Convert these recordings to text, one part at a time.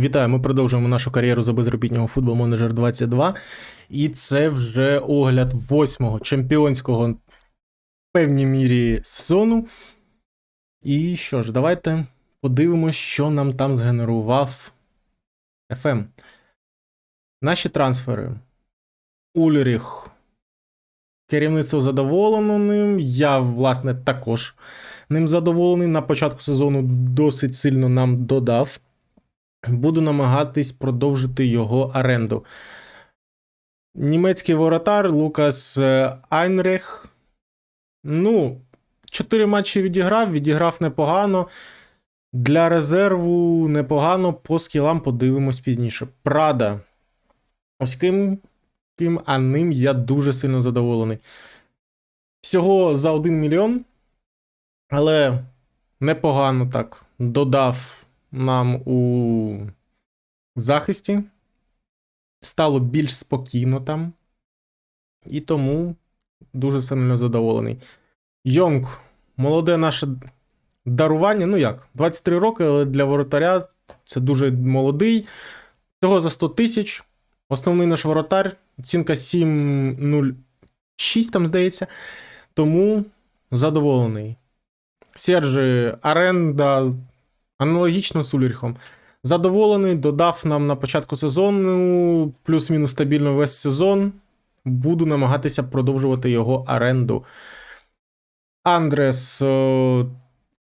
Вітаю, ми продовжуємо нашу кар'єру за безробітнього футбол менеджер 22. І це вже огляд восьмого чемпіонського в певній мірі сезону. І що ж, давайте подивимось, що нам там згенерував FM. Наші трансфери. Ульріх. Керівництво задоволено ним. Я, власне, також ним задоволений. На початку сезону досить сильно нам додав. Буду намагатись продовжити його оренду. Німецький воротар Лукас е, Айнрех. Ну, 4 матчі відіграв, відіграв непогано. Для резерву непогано, по скілам подивимось пізніше. Прада. Ось ким, ким, а ним я дуже сильно задоволений. Всього за 1 мільйон. Але непогано так додав нам у захисті. Стало більш спокійно там. І тому дуже сильно задоволений. Йонг, молоде наше дарування. Ну як, 23 роки, але для воротаря це дуже молодий. Всього за 100 тисяч. Основний наш воротар. Оцінка 7,06, там здається. Тому задоволений. Сержі, оренда Аналогічно з Ульріхом. Задоволений, додав нам на початку сезону плюс-мінус стабільно весь сезон. Буду намагатися продовжувати його оренду. Андрес о,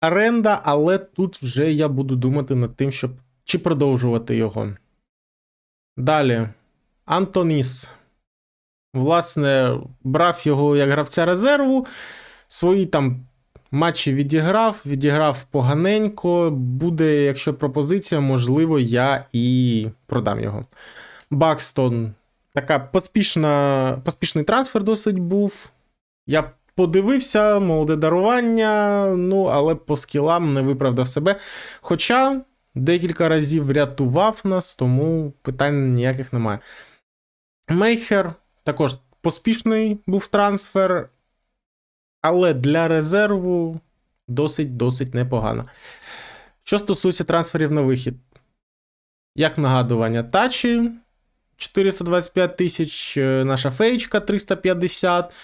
оренда, але тут вже я буду думати над тим, щоб чи продовжувати його. Далі. Антоніс. Власне, брав його як гравця резерву. Свої там матчі відіграв, відіграв поганенько. Буде, якщо пропозиція, можливо, я і продам його. Бакстон. Така поспішна, поспішний трансфер досить був. Я подивився, молоде дарування, ну, але по скілам не виправдав себе. Хоча декілька разів врятував нас, тому питань ніяких немає. Мейхер також поспішний був трансфер. Але для резерву досить-досить непогано. Що стосується трансферів на вихід, як нагадування, тачі 425 тисяч, е, наша феєчка 350.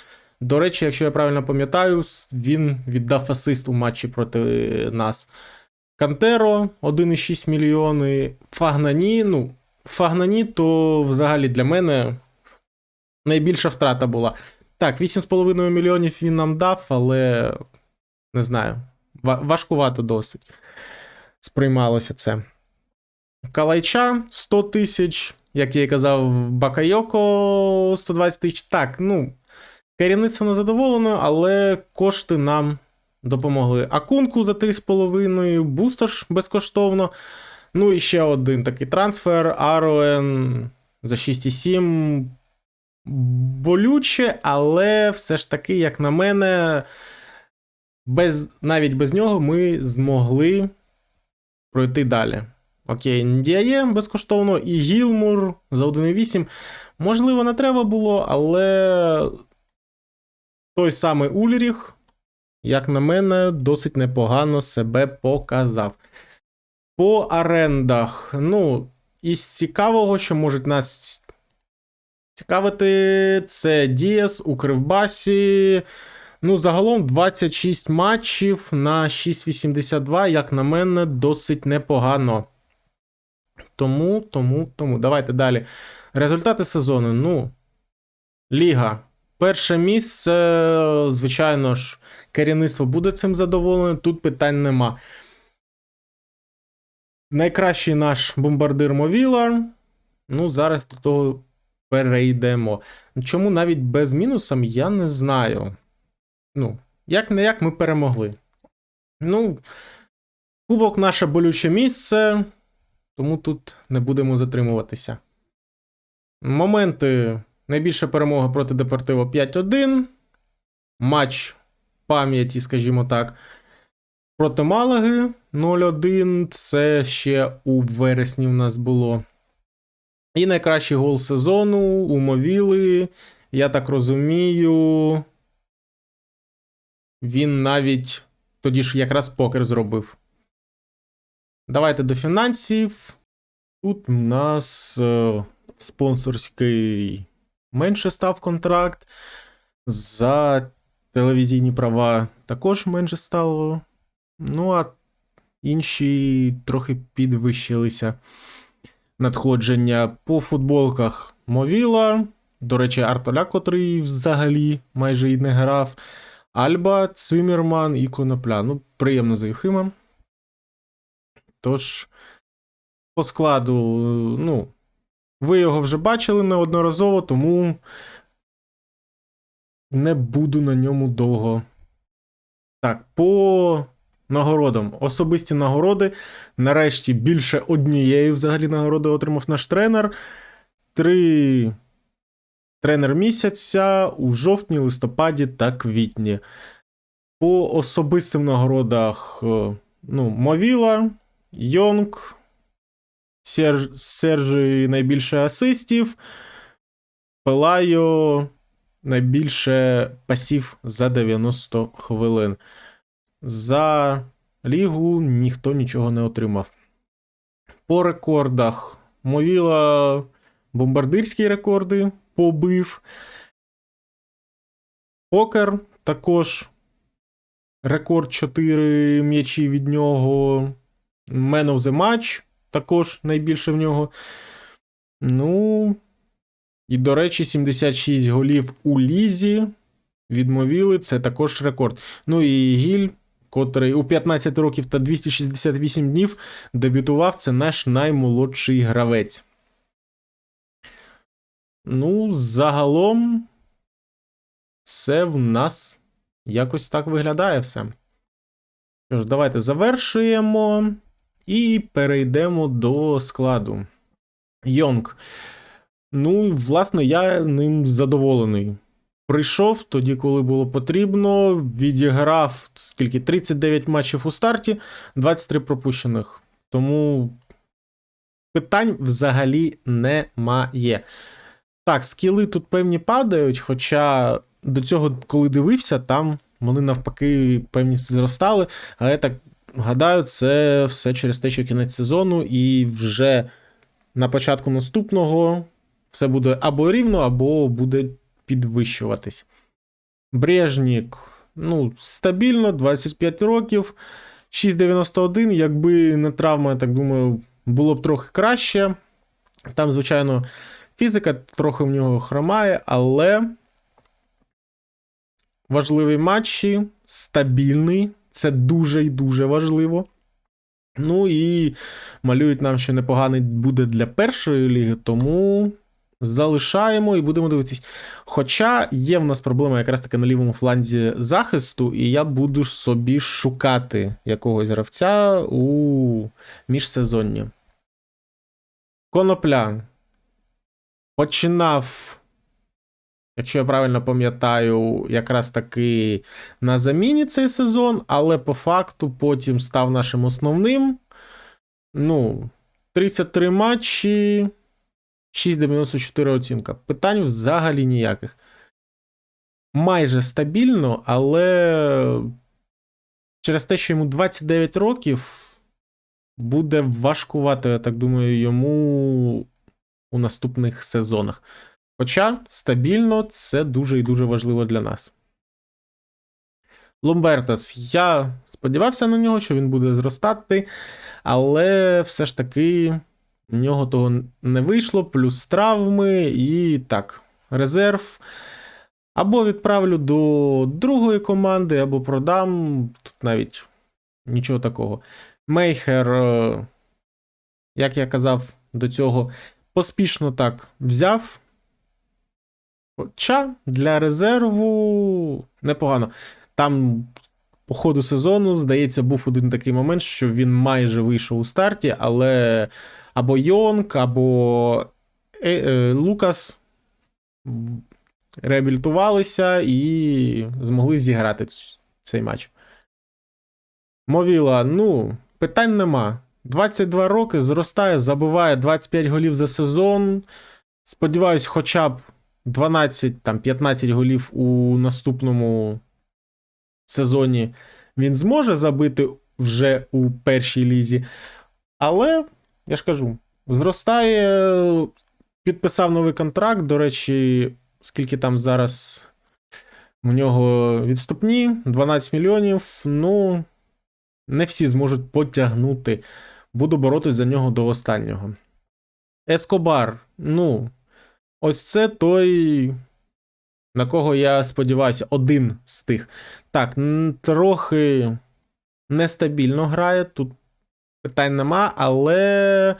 До речі, якщо я правильно пам'ятаю, він віддав асист у матчі проти нас. Кантеро 1,6 мільйони. Фагнані. Ну, Фагнані, то взагалі для мене найбільша втрата була. Так, 8,5 мільйонів він нам дав, але не знаю. Важкувато досить. Сприймалося це. Калайча 100 тисяч, як я і казав, Бакайоко 120 тисяч. Так, ну, керівництво не задоволено, але кошти нам допомогли. Акунку за 3,5, бустер безкоштовно. Ну і ще один такий трансфер. Ароен за 6,7 болюче, але все ж таки, як на мене, без, навіть без нього ми змогли пройти далі. Окей, Ndіає безкоштовно, і Гілмур за 1,8. Можливо, не треба було, але той самий Ульріх, як на мене, досить непогано себе показав. По орендах, ну, із цікавого, що можуть нас Цікавити, це Діас у Кривбасі. Ну, загалом 26 матчів на 6,82, як на мене, досить непогано. Тому, тому, тому. Давайте далі. Результати сезону. Ну, Ліга. Перше місце, звичайно ж, керівництво буде цим задоволене. Тут питань нема. Найкращий наш бомбардир Мовілар. Ну, зараз до того перейдемо. Чому навіть без мінусом, я не знаю. Ну, як не як ми перемогли. Ну, кубок наше болюче місце, тому тут не будемо затримуватися. Моменти. Найбільша перемога проти Депортиво 5-1. Матч пам'яті, скажімо так. Проти Малаги 0-1. Це ще у вересні у нас було. І найкращий гол сезону умовіли. Я так розумію. Він навіть тоді ж якраз покер зробив. Давайте до фінансів. Тут у нас е, спонсорський менше став контракт. За телевізійні права також менше стало. Ну, а інші трохи підвищилися надходження по футболках Мовіла. До речі, Артоля, котрий взагалі майже і не грав. Альба, Циммерман і Конопля. Ну, приємно за Юхима. Тож, по складу, ну, ви його вже бачили неодноразово, тому не буду на ньому довго. Так, по нагородам. Особисті нагороди. Нарешті більше однієї взагалі нагороди отримав наш тренер. Три тренер місяця у жовтні, листопаді та квітні. По особистим нагородах е, ну, Мовіла, Йонг, Серж, Сержі найбільше асистів, Пелайо найбільше пасів за 90 хвилин. За лігу ніхто нічого не отримав. По рекордах Мовіла бомбардирські рекорди побив. Покер також рекорд 4 м'ячі від нього. Man of the Match також найбільше в нього. Ну. І, до речі, 76 голів у Лізі відмовили. Це також рекорд. Ну і Гіль, котрий у 15 років та 268 днів дебютував, це наш наймолодший гравець. Ну, загалом, це в нас якось так виглядає все. Що ж, давайте завершуємо і перейдемо до складу. Йонг. Ну, власне, я ним задоволений. Прийшов тоді, коли було потрібно, відіграв скільки 39 матчів у старті, 23 пропущених. Тому питань взагалі немає. Так, скіли тут певні падають, хоча до цього, коли дивився, там вони навпаки певні зростали. Але я так гадаю, це все через те, що кінець сезону, і вже на початку наступного все буде або рівно, або буде підвищуватись. Брежнік, ну, стабільно, 25 років, 6,91. Якби не травма, я так думаю, було б трохи краще. Там, звичайно, фізика трохи в нього хромає, але важливі матчі, стабільний. Це дуже і дуже важливо. Ну і малюють нам, що непоганий буде для першої ліги, тому залишаємо і будемо дивитись. Хоча є в нас проблема якраз таки на лівому фланзі захисту, і я буду собі шукати якогось гравця у міжсезонні. Конопля. Починав, якщо я правильно пам'ятаю, якраз таки на заміні цей сезон, але по факту потім став нашим основним. Ну, 33 матчі. 6,94 оцінка. Питань взагалі ніяких. Майже стабільно, але через те, що йому 29 років, буде важкувато, я так думаю, йому у наступних сезонах. Хоча стабільно це дуже і дуже важливо для нас. Ломбертас. Я сподівався на нього, що він буде зростати, але все ж таки. В нього того не вийшло, плюс травми і так, резерв. Або відправлю до другої команди, або продам. Тут навіть нічого такого. Мейхер, е, як я казав до цього, поспішно так взяв. Хоча для резерву непогано. Там по ходу сезону, здається, був один такий момент, що він майже вийшов у старті, але або Йонг, або е, е, Лукас реабілітувалися і змогли зіграти цей матч. Мовіла, ну, питань нема. 22 роки зростає, забиває 25 голів за сезон. Сподіваюсь, хоча б 12-15 голів у наступному сезоні він зможе забити вже у першій лізі. Але я ж кажу, Зростає, підписав новий контракт. До речі, скільки там зараз у нього відступні 12 мільйонів. Ну, не всі зможуть потягнути. Буду боротись за нього до останнього. Ескобар. Ну, ось це той, на кого я сподіваюся, один з тих. Так, трохи нестабільно грає. Тут питань нема, але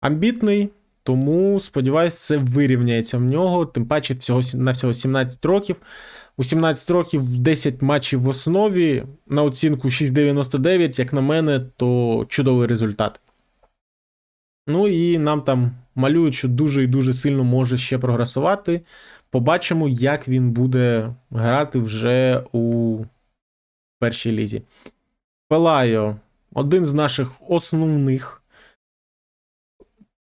амбітний. Тому, сподіваюся, це вирівняється в нього. Тим паче, всього, на всього 17 років. У 17 років 10 матчів в основі на оцінку 6,99, як на мене, то чудовий результат. Ну і нам там малюють, що дуже і дуже сильно може ще прогресувати. Побачимо, як він буде грати вже у першій лізі. Пелайо один з наших основних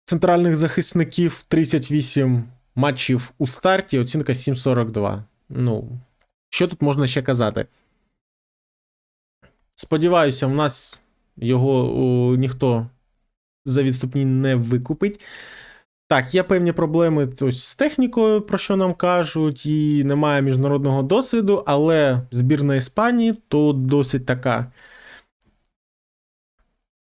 центральних захисників 38 матчів у старті, оцінка 7,42. Ну, що тут можна ще казати? Сподіваюся, в нас його о, ніхто за відступні не викупить. Так, є певні проблеми ось з технікою, про що нам кажуть, і немає міжнародного досвіду, але збірна Іспанії то досить така.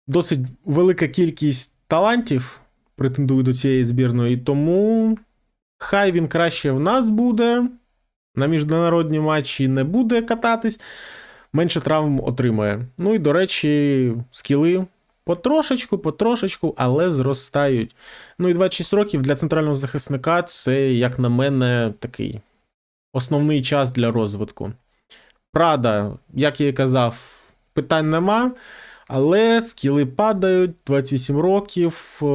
Досить велика кількість талантів претендує до цієї збірної, тому хай він краще в нас буде. На міжнародні матчі не буде кататись, менше травм отримає. Ну і, до речі, скіли потрошечку, потрошечку, але зростають. Ну і 26 років для центрального захисника це, як на мене, такий основний час для розвитку. Прада, як я і казав, питань нема. Але скіли падають 28 років. е,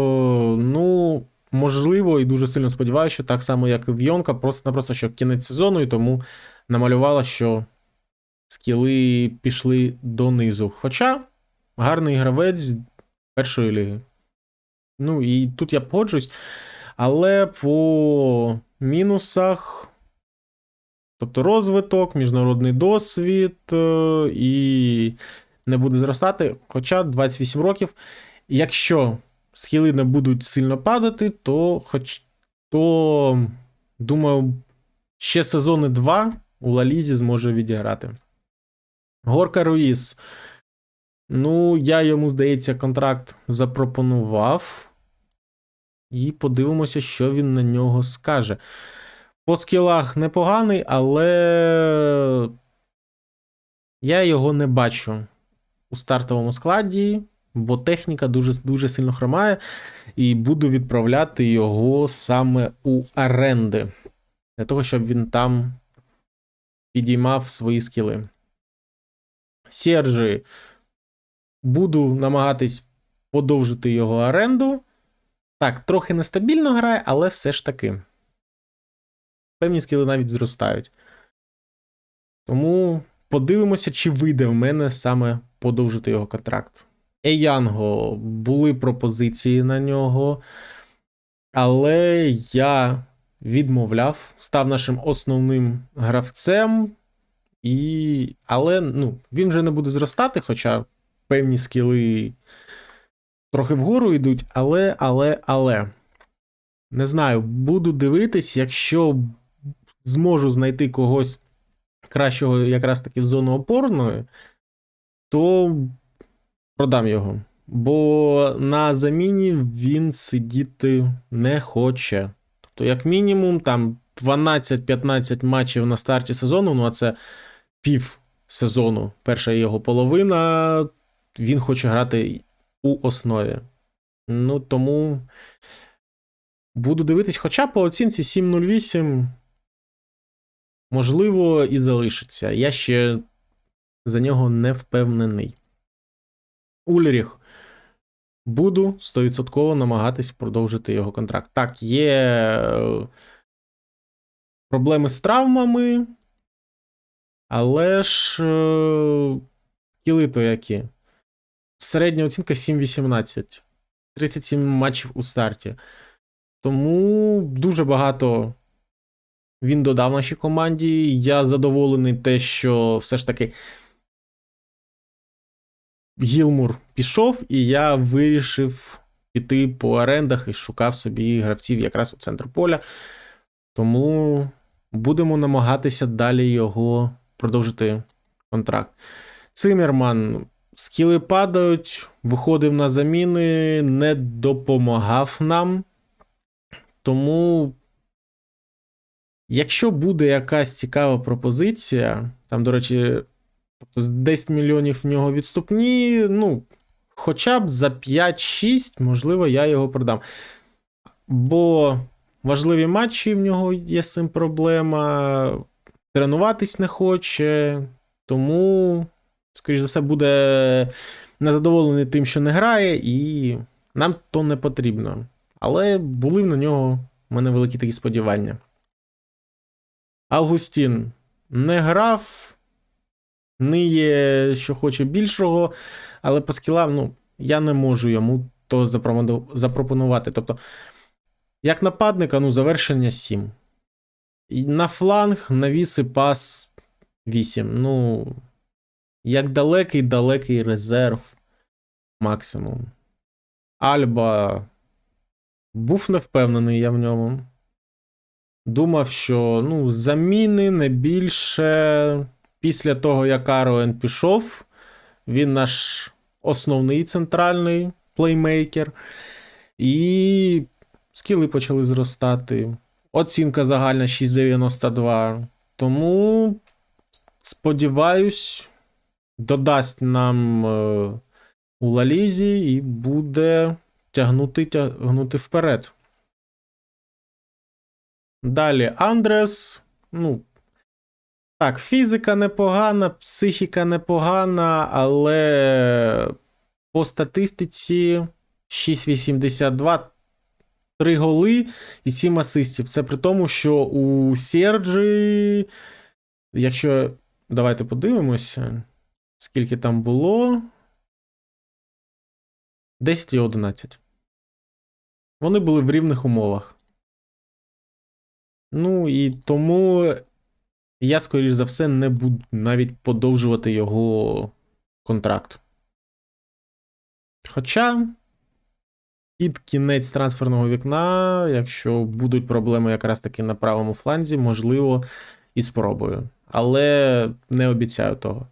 Ну, можливо, і дуже сильно сподіваюся, що так само, як і в Йонка, просто-напросто, що кінець сезону, і тому намалювала, що скіли пішли донизу. Хоча гарний гравець першої ліги. Ну, і тут я погоджуюсь. Але по мінусах. Тобто розвиток, міжнародний досвід е, і не буде зростати. Хоча 28 років. Якщо схили не будуть сильно падати, то хоч то, думаю, ще сезони 2 у Лалізі зможе відіграти. Горка Руїс. Ну, я йому, здається, контракт запропонував. І подивимося, що він на нього скаже. По скілах непоганий, але я його не бачу у стартовому складі, бо техніка дуже, дуже сильно хромає, і буду відправляти його саме у оренди. Для того, щоб він там підіймав свої скіли. Сержі. Буду намагатись подовжити його оренду. Так, трохи нестабільно грає, але все ж таки. Певні скіли навіть зростають. Тому подивимося, чи вийде в мене саме подовжити його контракт. Еянго були пропозиції на нього, але я відмовляв, став нашим основним гравцем, і... але ну, він вже не буде зростати, хоча певні скіли трохи вгору йдуть, але, але, але. Не знаю, буду дивитись, якщо зможу знайти когось кращого якраз таки в зону опорної, то продам його. Бо на заміні він сидіти не хоче. Тобто, як мінімум, там 12-15 матчів на старті сезону, ну а це пів сезону, перша його половина, він хоче грати у основі. Ну, тому буду дивитись, хоча по оцінці 7.08, можливо, і залишиться. Я ще за нього не впевнений. Ульріх. Буду 100% намагатись продовжити його контракт. Так, є е, проблеми з травмами, але ж е, скіли то які. Середня оцінка 7-18. 37 матчів у старті. Тому дуже багато він додав нашій команді. Я задоволений те, що все ж таки Гілмур пішов, і я вирішив піти по орендах і шукав собі гравців якраз у центр поля. Тому будемо намагатися далі його продовжити контракт. Цимерман. Скіли падають, виходив на заміни, не допомагав нам. Тому, якщо буде якась цікава пропозиція, там, до речі, тобто 10 мільйонів в нього відступні, ну, хоча б за 5-6, можливо, я його продам. Бо важливі матчі в нього є з цим проблема. Тренуватись не хоче, тому, скоріш за все, буде незадоволений тим, що не грає, і нам то не потрібно. Але були на нього в мене великі такі сподівання. Августін не грав, ниє, що хоче більшого, але по скілам, ну, я не можу йому то запропонувати. Тобто, як нападника, ну, завершення 7. І на фланг, навіс і пас 8. Ну, як далекий, далекий резерв максимум. Альба був не впевнений я в ньому. Думав, що ну, заміни не більше після того, як Аруен пішов. Він наш основний центральний плеймейкер. І скіли почали зростати. Оцінка загальна 6,92. Тому, сподіваюсь, додасть нам е, у Лалізі і буде тягнути, тягнути вперед. Далі Андрес. Ну, так, фізика непогана, психіка непогана, але по статистиці 6,82, 3 голи і 7 асистів. Це при тому, що у Серджі, якщо давайте подивимося, скільки там було. 10 і 11. Вони були в рівних умовах. Ну і тому я, скоріш за все, не буду навіть подовжувати його контракт. Хоча під кінець трансферного вікна, якщо будуть проблеми якраз таки на правому фланзі, можливо, і спробую. Але не обіцяю того.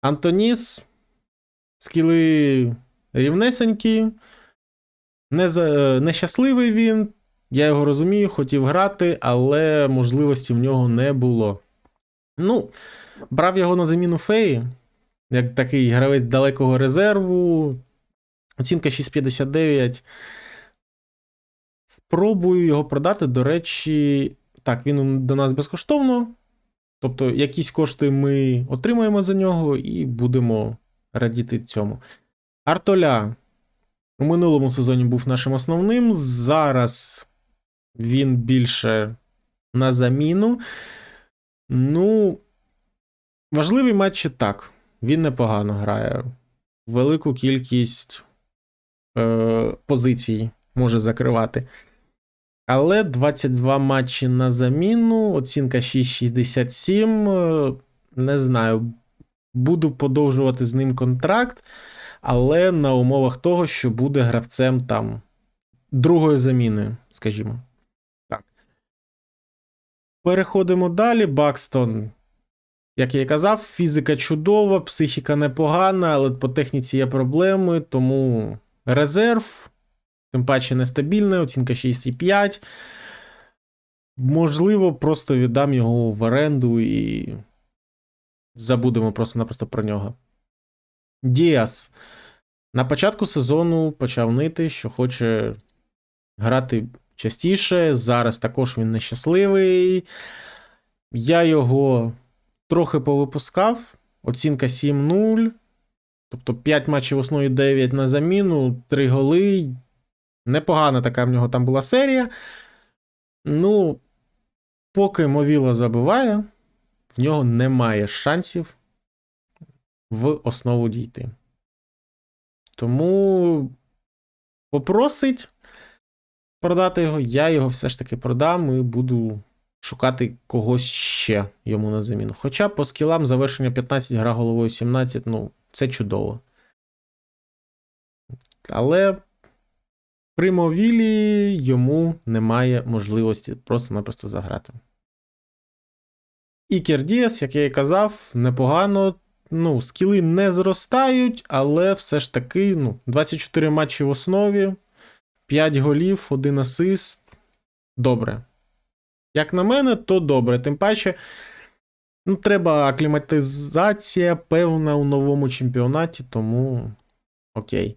Антоніс, скіли рівнесенькі, нещасливий він. Я його розумію, хотів грати, але можливості в нього не було. Ну, брав його на заміну феї, як такий гравець далекого резерву. Оцінка 6,59. Спробую його продати. До речі, так, він до нас безкоштовно. Тобто, якісь кошти ми отримаємо за нього і будемо радіти цьому. Артоля у минулому сезоні був нашим основним. Зараз він більше на заміну. Ну, важливі матчі так. Він непогано грає. Велику кількість е, позицій може закривати. Але 22 матчі на заміну, оцінка 6,67. е, Не знаю. Буду подовжувати з ним контракт, але на умовах того, що буде гравцем там другої заміни, скажімо. Так. Переходимо далі. Бакстон. Як я і казав, фізика чудова, психіка непогана, але по техніці є проблеми, тому резерв, тим паче нестабільна, оцінка 6,5. Можливо, просто віддам його в оренду і забудемо просто-напросто про нього. Діас. На початку сезону почав нити, що хоче грати частіше. Зараз також він нещасливий. Я його трохи повипускав. Оцінка 7-0. Тобто 5 матчів основі 9 на заміну, 3 голи. Непогана така в нього там була серія. Ну, поки Мовіла забиває, в нього немає шансів в основу дійти. Тому попросить продати його, я його все ж таки продам і буду шукати когось ще йому на заміну. Хоча по скілам завершення 15, гра головою 17, ну, це чудово. Але При Мовілі йому немає можливості просто-напросто заграти. Ікер Діас, як я і казав, непогано. Ну, скіли не зростають, але все ж таки ну, 24 матчі в основі, 5 голів, 1 асист. Добре. Як на мене, то добре. Тим паче, ну, треба акліматизація певна у новому чемпіонаті, тому окей.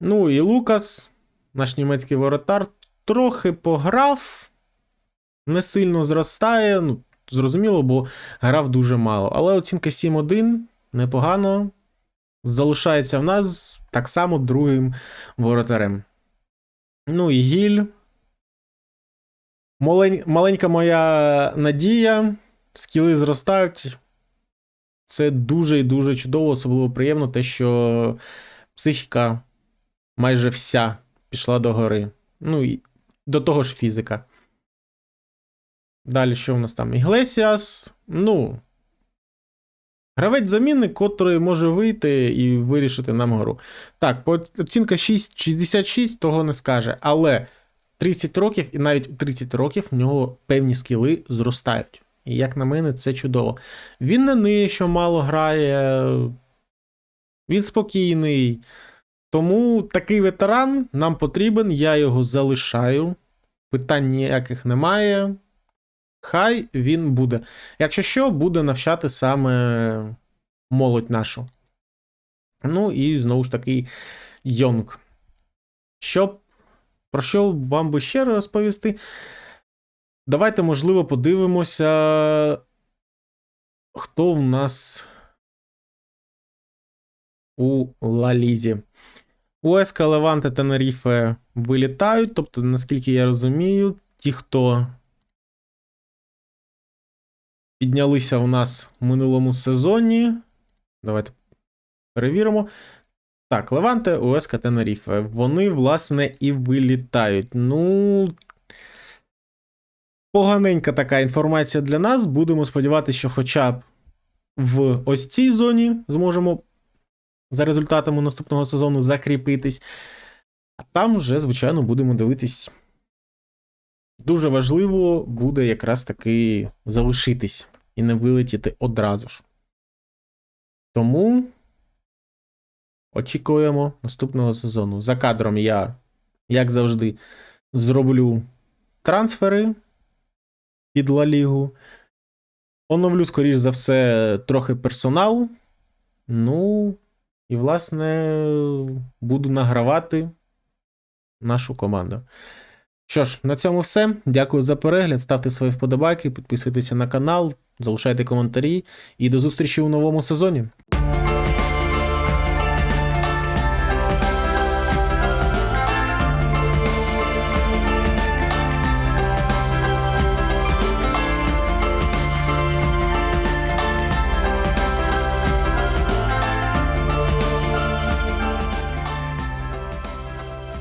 Ну і Лукас, наш німецький воротар, трохи пограв, не сильно зростає. Ну, зрозуміло, бо грав дуже мало. Але оцінка 7-1 непогано. Залишається в нас так само другим воротарем. Ну і гіль. Малень... Маленька моя надія. Скіли зростають. Це дуже і дуже чудово, особливо приємно, те, що психіка майже вся пішла до гори. Ну і до того ж фізика. Далі, що в нас там? Іглесіас. Ну. Гравець заміни, котрий може вийти і вирішити нам гру. Так, оцінка 6,66 того не скаже. Але 30 років, і навіть у 30 років в нього певні скіли зростають. І як на мене, це чудово. Він не що мало грає. Він спокійний. Тому такий ветеран нам потрібен, я його залишаю. Питань ніяких немає. Хай він буде. Якщо що, буде навчати саме молодь нашу. Ну і знову ж таки, Йонг. Щоб, про що вам би ще розповісти? Давайте, можливо, подивимося, хто в нас у Лалізі. УСК Леванте та Неріфе вилітають. Тобто, наскільки я розумію, ті, хто піднялися у нас в минулому сезоні. Давайте перевіримо. Так, Леванте, УСК та Неріфе. Вони, власне, і вилітають. Ну. Поганенька така інформація для нас. Будемо сподіватися, що хоча б в ось цій зоні зможемо за результатами наступного сезону закріпитись. А там вже, звичайно, будемо дивитись. Дуже важливо буде якраз таки залишитись і не вилетіти одразу ж. Тому очікуємо наступного сезону. За кадром я, як завжди, зроблю трансфери під Ла Лігу. Оновлю, скоріш за все, трохи персонал. Ну, і, власне, буду награвати нашу команду. Що ж, на цьому все. Дякую за перегляд. Ставте свої вподобайки, підписуйтеся на канал, залишайте коментарі і до зустрічі у новому сезоні.